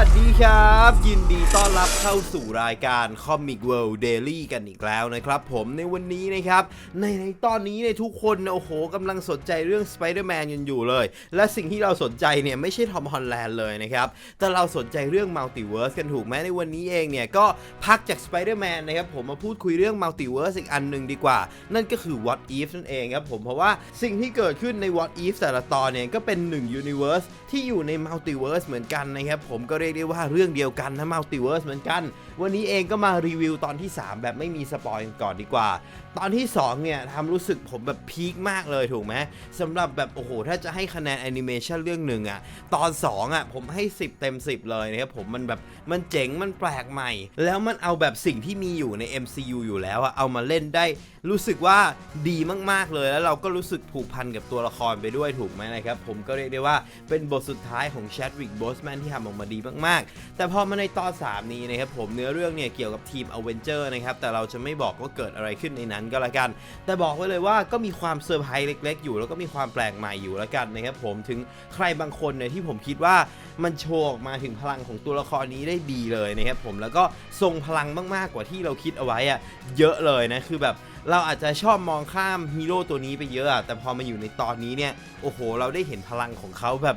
วัสดีครับ ยินดีต้อนรับเข้าสู่รายการ Comic World Daily กันอีกแล้วนะครับผมในวันนี้นะครับ ในในตอนนี้เนี่ยทุกคนโอ้โหกำลังสนใจเรื่อง Spider-Man กันอยู่เลย และสิ่งที่เราสนใจเนี่ย ไม่ใช่ทอมฮอลแลนด์เลยนะครับ แต่เราสนใจเรื่อง Multiverse กันถูกไหมในวันนี้เองเนี่ย ก็พักจาก Spider-Man นะครับผมมาพูดคุยเรื่อง Multiverse อีกอันหนึ่งดีกว่า นั่นก็คือ What If นั่นเองครับผมเพราะว่าสิ่งที่เกิดขึ้นใน What If แต่ละตอนเนี่ยก็เป็น1 Universe ที่อยู่ใน Multiverse เหมือนกันนะครับผมก็เรียียกได้ว่าเรื่องเดียวกันนะ Multiverse เหมือนกัน วันนี้เองก็มารีวิวตอนที่ 3 แบบไม่มีสปอยก่อนดีกว่า ตอนที่ 2 เนี่ยทำรู้สึกผมแบบพีคมากเลยถูกไหมสำหรับแบบโอ้โห ถ้าจะให้คะแนนแอนิเมชันเรื่องหนึ่งอะตอน 2อะผมให้ 10 เต็ม 10 เลยนะครับผมมันแบบมันเจ๋งมันแปลกใหม่ แล้วมันเอาแบบสิ่งที่มีอยู่ใน MCU อยู่แล้วอะเอามาเล่นได้รู้สึกว่าดีมากๆเลยแล้วเราก็รู้สึกผูกพันกับตัวละครไปด้วยถูกไหมนะครับผมก็เรียกได้ว่าเป็นบทสุดท้ายของแชดวิกบอสแมนที่ทำออกมาดีมากๆ แต่พอมาในตอน3นี้นะครับผมเนื้อเรื่องเนี่ยเกี่ยวกับทีมอเวนเจอร์นะครับแต่เราจะไม่บอกว่าเกิดอะไรขึ้นในนั้นก็แล้วกัน แต่บอกไว้เลยว่าก็มีความเซอร์ไพรส์เล็ก ๆ อยู่ แล้วก็มีความแปลกใหม่อยู่แล้วกันนะครับผมถึงใครบางคนเนี่ยที่ผมคิดว่ามันโชว์ออกมาถึงพลังของตัวละครนี้ได้ดีเลยนะครับผมแล้วก็ทรงพลังมากๆกว่าที่เราคิดเอาไว้อะเยอะเลยนะคือแบบเราอาจจะชอบมองข้ามฮีโร่ตัวนี้ไปเยอะอะแต่พอมาอยู่ในตอนนี้เนี่ยโอ้โห เราได้เห็นพลังของเขาแบบ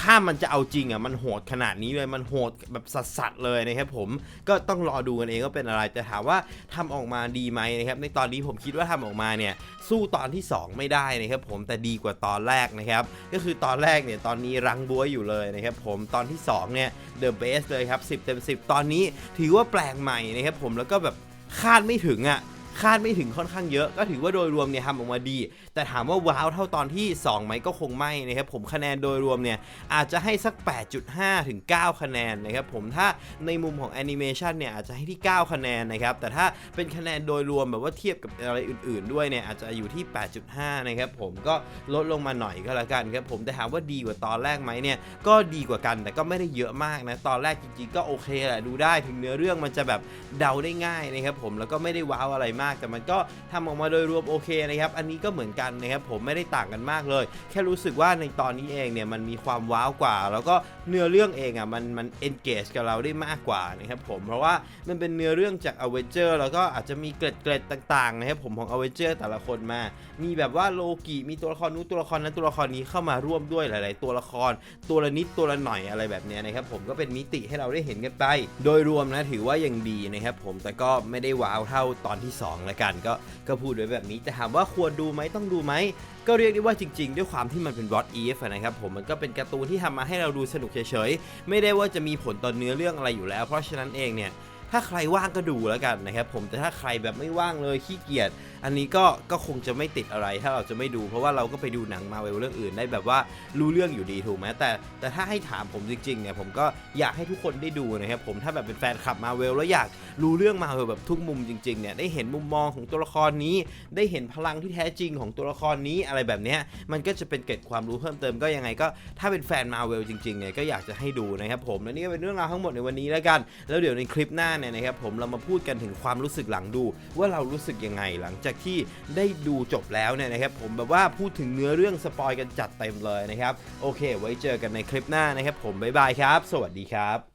ถ้ามันจะเอาจริงอะมันโหดขนาดนี้เลยมันโหดแบบสัสๆเลยนะครับผมก็ต้องรอดูกันเองว่าเป็นอะไรแต่ถามว่าทำออกมาดีไหมนะครับในตอนนี้ผมคิดว่าทำออกมาเนี่ยสู้ตอนที่ 2 ไม่ได้นะครับผมแต่ดีกว่าตอนแรกนะครับก็คือตอนแรกเนี่ยตอนนี้รังบัวอยู่เลยนะครับผมตอนที่2เนี่ย The Best เลยครับ10เต็ม10 ตอนนี้ถือว่าแปลกใหม่นะครับผมแล้วก็แบบคาดไม่ถึงอะ คาดไม่ถึงค่อนข้างเยอะก็ถือว่าโดยรวมเนี่ยทำออกมาดี แต่ถามว่าว้าวเท่าตอนที่ 2 ไหมก็คงไม่นะครับผมคะแนนโดยรวมเนี่ยอาจจะให้สัก 8.5 ถึง 9 คะแนนนะครับผมถ้าในมุมของแอนิเมชันเนี่ยอาจจะให้ที่ 9 คะแนนนะครับแต่ถ้าเป็นคะแนนโดยรวมแบบว่าเทียบกับอะไรอื่น ๆ ด้วยเนี่ยอาจจะอยู่ที่ 8.5 นะครับผมก็ลดลงมาหน่อยก็แล้วกันครับผมแต่ถามว่าดีกว่าตอนแรกไหมเนี่ยก็ดีกว่ากันแต่ก็ไม่ได้เยอะมากนะตอนแรกจริงๆก็โอเคแหละดูได้ถึงเนื้อเรื่องมันจะแบบเดาได้ง่ายนะครับผมแล้วก็ไม่ได้ว้าวอะไรมากแต่มันก็ทำออกมาโดยรวมโอเคนะครับ อันนี้ก็เหมือนกันนะครับผมไม่ได้ต่างกันมากเลย แค่รู้สึกว่าในตอนนี้เองเนี่ยมันมีความว้าวกว่า แล้วก็เนื้อเรื่องเองอะมันมัน engage กับเราได้มากกว่านะครับผมเพราะว่ามันเป็นเนื้อเรื่องจาก a v e n g e r แล้วก็อาจจะมีเกร็ดเกร็ดต่างๆนะครับผมของ a v e n g e r แต่ละคนมา มีแบบว่าโลกิมีตัวละครนู้นตัวละครนั้นตัวละครนี้เข้ามาร่วมด้วยหลาย ๆ ตัวละคร ตัวละนิดตัวละหน่อยอะไรแบบนี้นะครับผมก็เป็นมิติให้เราได้เห็นกันไป โดยรวมนะถือว่ายังดีนะครับผมแต่ก็ไม่ได้ว้าวเท่าตอนที่ 2ละกันก็ก็พูดไว้แบบนี้แต่ถามว่าควรดูไหมต้องดูไหม ก็เรียกได้ว่าจริง ๆ ด้วยความที่มันเป็น What If อะนะครับผมมันก็เป็นการ์ตูนที่ทำมาให้เราดูสนุกเฉยๆ ไม่ได้ว่าจะมีผลต่อเนื้อเรื่องอะไรอยู่แล้ว เพราะฉะนั้นเองเนี่ยถ้าใครว่างก็ดูแล้วกันนะครับผมแต่ถ้าใครแบบไม่ว่างเลยขี้เกียจอันนี้ก็ก็คงจะไม่ติดอะไรถ้าเราจะไม่ดู เพราะว่าเราก็ไปดูหนังมาเวลเรื่องอื่นได้แบบว่ารู้เรื่องอยู่ดีถูกไหมแต่ แต่ถ้าให้ถามผมจริงๆเนี่ยผมก็อยากให้ทุกคนได้ดูนะครับผมถ้าแบบเป็นแฟนคลับมาเวลแล้วอยาก รู้เรื่องมาเวลแบบทุกมุมจริงๆเนี่ยได้เห็นมุมมองของตัวละครนี้ ได้เห็นพลังที่แท้จริงของตัวละครนี้อะไรแบบเนี้ยมันก็จะเป็นเกร็ดความรู้เพิ่มเติมก็ยังไงก็ถ้าเป็นแฟนมาเวลจริงๆเนี่ยก็อยากจะให้ดูนะครับผมและนี่ก็เป็นเรื่องราวทั้งหมดในวันนี้แล้วกัน แล้วเดี๋ยวในคลิปหน้าเนี่ยนะครับผมเรามาพูดกันถึงความรู้สึกหลังดู ว่าเรารู้สึกยังไงหลังจากที่ได้ดูจบแล้วเนี่ยนะครับผมแบบว่าพูดถึงเนื้อเรื่องสปอยกันจัดเต็มเลยนะครับโอเค ไว้เจอกันในคลิปหน้านะครับผมบ๊ายบายครับ สวัสดีครับ